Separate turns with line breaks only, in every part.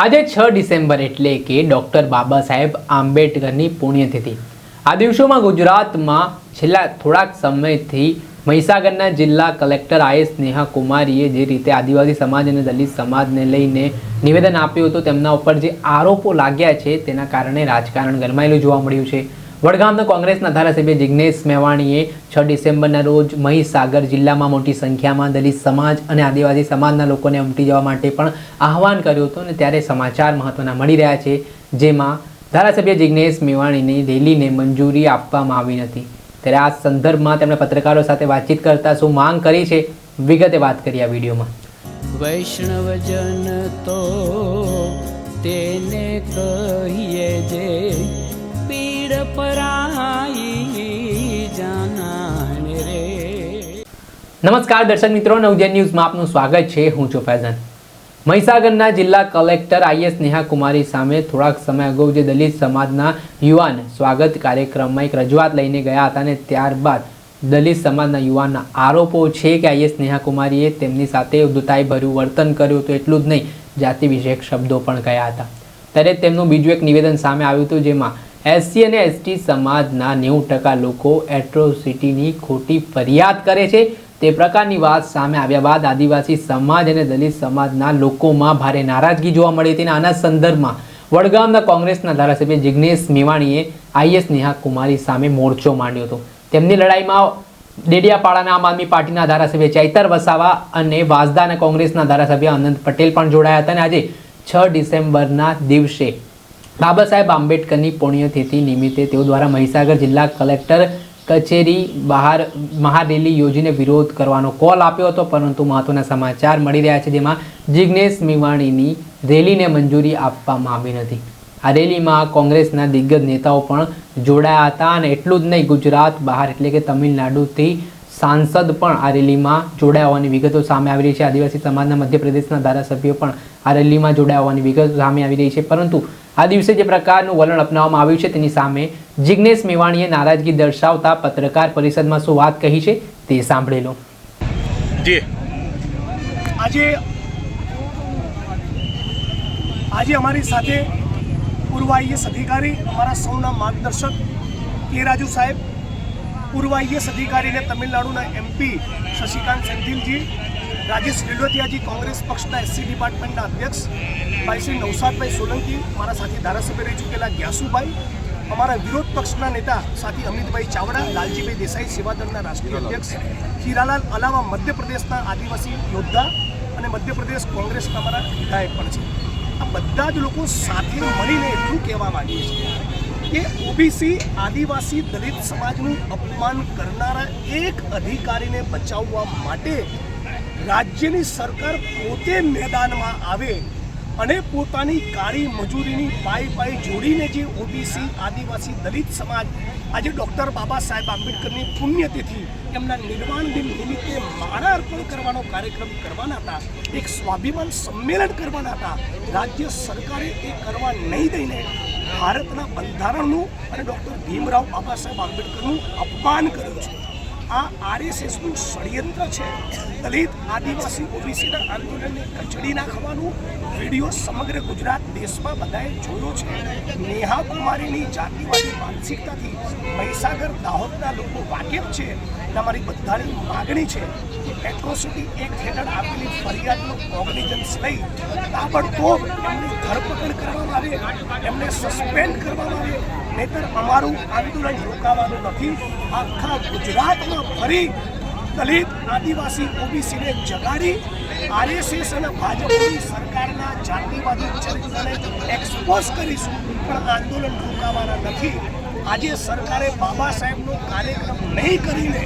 આજે છ ડિસેમ્બર એટલે કે ડૉક્ટર બાબા સાહેબ આંબેડકરની પુણ્યતિથિ. આ દિવસોમાં ગુજરાતમાં છેલ્લા થોડાક સમયથી મહીસાગરના જિલ્લા કલેક્ટર આઈએસ નેહા કુમારીએ જે રીતે આદિવાસી સમાજ અને દલિત સમાજને લઈને નિવેદન આપ્યું હતું, તેમના ઉપર જે આરોપો લાગ્યા છે તેના કારણે રાજકારણ ગરમાયેલું જોવા મળ્યું છે. વડગામના કોંગ્રેસના ધારાસભ્ય જિજ્ઞેશ મેવાણીએ છ ડિસેમ્બરના રોજ મહીસાગર જિલ્લામાં મોટી સંખ્યામાં દલિત સમાજ અને આદિવાસી સમાજના લોકોને ઉમટી જવા માટે પણ આહવાન કર્યું હતું અને ત્યારે સમાચાર મહત્વના મળી રહ્યા છે, જેમાં ધારાસભ્ય જિજ્ઞેશ મેવાણીની રેલીને મંજૂરી આપવામાં આવી નથી. ત્યારે આ સંદર્ભમાં તેમણે પત્રકારો સાથે વાતચીત કરતા શું માંગ કરી છે, વિગતે વાત કરી આ વિડીયોમાં.
વૈષ્ણવજન તો તેને કહીએ
નમસ્કાર દર્શક મિત્રો નવજન ન્યૂઝમાં આપનું સ્વાગત છે. હું છું ફૈઝન. મહીસાગરના જિલ્લા કલેક્ટર આઈએસ નેહા કુમારી સામે થોડાક સમય અગાઉ જે દલિત સમાજના યુવાન સ્વાગત કાર્યક્રમમાં એક રજૂઆત લઈને ગયા હતા અને ત્યારબાદ દલિત સમાજના યુવાનના આરોપો છે કે આઈએસ નેહા કુમારીએ તેમની સાથે ભર્યું વર્તન કર્યું હતું એટલું જ નહીં જાતિ વિષયક શબ્દો પણ ગયા હતા. ત્યારે તેમનું બીજું એક નિવેદન સામે આવ્યું હતું, જેમાં એસસી અને એસટી સમાજના નેવું ટકા લોકો એટ્રોસિટીની ખોટી ફરિયાદ કરે છે તે પ્રકારની વાત સામે આવ્યા બાદ આદિવાસી સમાજ અને દલિત સમાજના લોકોમાં ભારે નારાજગી જોવા મળી હતી અને આના સંદર્ભમાં વડગામના કોંગ્રેસના ધારાસભ્ય જિજ્ઞેશ મેવાણીએ આઈએસ નેહા કુમારી સામે મોરચો માંડ્યો હતો. તેમની લડાઈમાં ડેડિયાપાડાના આમ આદમી પાર્ટીના ધારાસભ્ય ચૈતર વસાવા અને વાસદાના કોંગ્રેસના ધારાસભ્ય અનંત પટેલ પણ જોડાયા હતા અને આજે છ ડિસેમ્બરના દિવસે બાબા સાહેબ આંબેડકરની પુણ્યતિથિ નિમિત્તે તેઓ દ્વારા મહીસાગર જિલ્લા કલેક્ટર કચેરી બહાર મહારેલી યોજીને વિરોધ કરવાનો કોલ આપ્યો હતો, પરંતુ મહત્વના સમાચાર મળી રહ્યા છે, જેમાં જિજ્ઞેશ મેવાણીની રેલીને મંજૂરી આપવામાં આવી નથી. આ રેલીમાં કોંગ્રેસના દિગ્ગજ નેતાઓ પણ જોડાયા હતા અને એટલું જ નહીં, ગુજરાત બહાર એટલે કે તમિલનાડુથી સાંસદ પણ આ રેલીમાં જોડાયા હોવાની વિગતો સામે આવી રહી છે. આદિવાસી સમાજના મધ્યપ્રદેશના ધારાસભ્યો પણ આ રેલીમાં જોડાયા હોવાની વિગતો સામે આવી રહી છે. પરંતુ આ દિવસે જે પ્રકારનું વલણ અપનાવવામાં આવ્યું છે તેની સામે જિજ્ઞેશ મેવાણીએ નારાજગી દર્શાવતા પત્રકાર પરિષદમાં શું વાત કહી છે તે સાંભળી લો.
આજે આજે અમારી સાથે પૂર્વ આઈએસ અધિકારી અમારા સૌના માર્ગદર્શક કે રાજુ સાહેબ પૂર્વ આઈએસ અધિકારીને તમિલનાડુના એમપી શશિકાંત સેન્થિલજી રાજેશ રેલવતિયાજી કોંગ્રેસ પક્ષના એસસી ડિપાર્ટમેન્ટના અધ્યક્ષ ભાઈ શ્રી નવસાદભાઈ સોલંકી મારા સાથી ધારાસભ્ય રહી ચૂકેલા ગ્યાસુભાઈ અમારા વિરોધ પક્ષના નેતા સાથી અમિતભાઈ ચાવડા લાલજીભાઈ દેસાઈ સેવાદળના રાષ્ટ્રીય અધ્યક્ષ હીરાલાલ અલાવા મધ્યપ્રદેશના આદિવાસી યોદ્ધા અને મધ્યપ્રદેશ કોંગ્રેસના અમારા વિધાયક પણ છે. આ બધા જ લોકો સાથે મળીને એટલું કહેવા માગીએ છીએ. કે ઓબીસી આદિવાસી દલિત સમાજનું અપમાન કરનારા એક અધિકારીને બચાવવા માટે રાજ્યની સરકાર પોતે મેદાનમાં આવે અને પોતાની કાળી મજૂરીની પાઈ પાઈ જોડીને જે ઓબીસી આદિવાસી દલિત સમાજ આજે ડૉક્ટર બાબા સાહેબ આંબેડકરની પુણ્યતિથિ એમના નિર્વાણ દિન નિમિત્તે માળા અર્પણ કરવાનો કાર્યક્રમ કરવાના હતા, એક સ્વાભિમાન સંમેલન કરવાના હતા, રાજ્ય સરકારે એ કરવા નહીં દઈને ભારતના બંધારણનું અને ડૉક્ટર ભીમરાવ બાબા સાહેબ આંબેડકરનું અપમાન કર્યું છે. આ આરએસએસનું ષડયંત્ર છે. દલિત, આદિવાસી ઓબીસીના આંદોલનને કચડી નાખવાનું વીડિયો સમગ્ર ગુજરાત દેશમાં બધાએ જોયો છે. નેહા કુમારીની જાતિવાદી માનસિકતાથી મહીસાગર, દાહોદના લોકો વાકેફ છે તમારી બધાની માગણી છે કે એટ્રોસિટી એક્ટ હેઠળ આપેલી ફરિયાદનું કોગ્નિઝન્સ લઈ તાબડતોબ એમની ધરપકડ કરવામાં આવે, એમને સસ્પેન્ડ કરવામાં આવે નહીતર અમારું આંદોલન રોકાવાનું નથી. આખા ગુજરાતમાં ફરી દલિત, આદિવાસી, ઓબીસીને જગાડી આરએસએસ અને ભાજપની સરકારના જાતિવાદી ચરિત્રને એક્સપોઝ કરીશું. પણ આંદોલન રોકાવાના નથી. આજે સરકારે બાબા સાહેબનો કાર્યક્રમ નહીં કરીને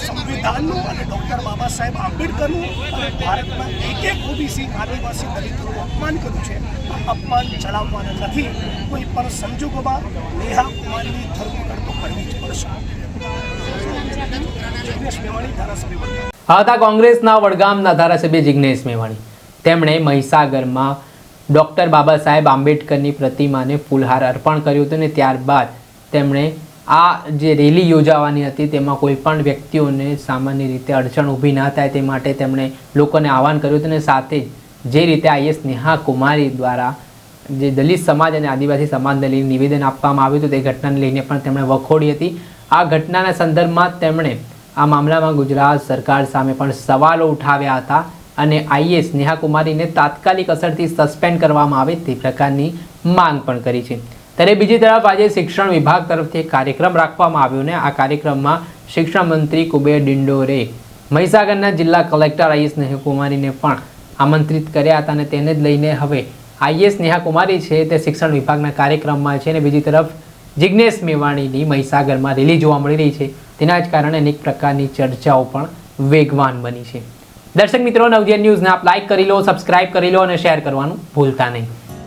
સંવિધાનનું અને ડૉક્ટર બાબા સાહેબ આંબેડકરનું અને ભારતના એક એક ઓબીસી આદિવાસી દલિતોનું અપમાન કર્યું છે. આ અપમાન ચલાવવાના નથી. કોઈ પણ સંજોગોમાં નેહા કુમારની ધરપકડ તો કરવી જ પડશે.
હતા કોંગ્રેસના વડગામના ધારાસભ્ય જિજ્ઞેશ મેવાણી. તેમણે મહીસાગરમાં ડૉક્ટર બાબા સાહેબ આંબેડકરની પ્રતિમાને ફૂલહાર અર્પણ કર્યું હતું અને ત્યારબાદ તેમણે આ જે રેલી યોજાવાની હતી, તેમાં કોઈ પણ વ્યક્તિઓને સામાન્ય રીતે અડચણ ઊભી ના થાય તે માટે તેમણે લોકોને આહવાન કર્યું હતું અને સાથે જ રીતે આઈએસ નેહા કુમારી દ્વારા જે દલિત સમાજ અને આદિવાસી સમાજને લઈને નિવેદન આપવામાં આવ્યું હતું, તે ઘટનાને લઈને પણ તેમણે વખોડી હતી. આ ઘટનાના સંદર્ભમાં તેમણે આ મામલામાં ગુજરાત સરકાર સામે પણ સવાલો ઉઠાવ્યા હતા અને આઈએસ નેહા કુમારીને તાત્કાલિક અસરથી સસ્પેન્ડ કરવામાં આવે તે પ્રકારની માંગ પણ કરી છે. ત્યારે બીજી તરફ આજે શિક્ષણ વિભાગ તરફથી એક કાર્યક્રમ રાખવામાં આવ્યો ને આ કાર્યક્રમમાં શિક્ષણ મંત્રી કુબેર ડિંડોરે મહીસાગરના જિલ્લા કલેક્ટર આઈએસ નેહકુમારીને પણ આમંત્રિત કર્યા હતા અને તેને જ લઈને હવે આઈએસ નેહા કુમારી છે તે શિક્ષણ વિભાગના કાર્યક્રમમાં છે અને બીજી તરફ જિજ્ઞેશ મેવાણીની મહીસાગરમાં રેલી જોવા મળી રહી છે. તેના જ કારણે અનેક પ્રકારની ચર્ચાઓ પણ વેગવાન બની છે. દર્શક મિત્રો, નવજીવન ન્યૂઝને આપ લાઇક કરી લો સબસ્ક્રાઇબ કરી લો અને શેર કરવાનું ભૂલતા નહીં.